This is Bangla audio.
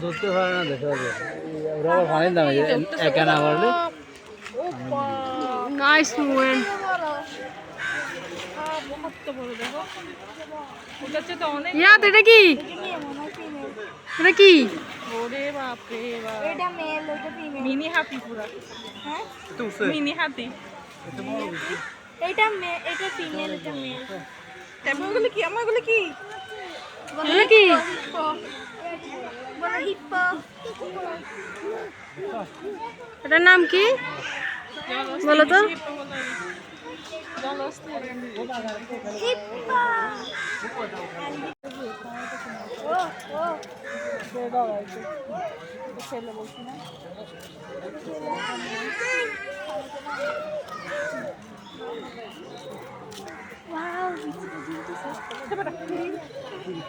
ধরতে পারে না দেখে হবে ওরা আবার পানির দামে একা না পারলে নাইস মুভমেন্ট ইয়াদ এটা কি? এটা কি? ওরে বাপ রে বাপ। এটা মেল ওটা ফিমেল মিনি হাতি পুরা। হ্যাঁ? মিনি হাতি। এটা মে এটা ফিমেল এটা মেল কি? আমার কি? কি এটার নাম কি বলো তো ছেলে 这边的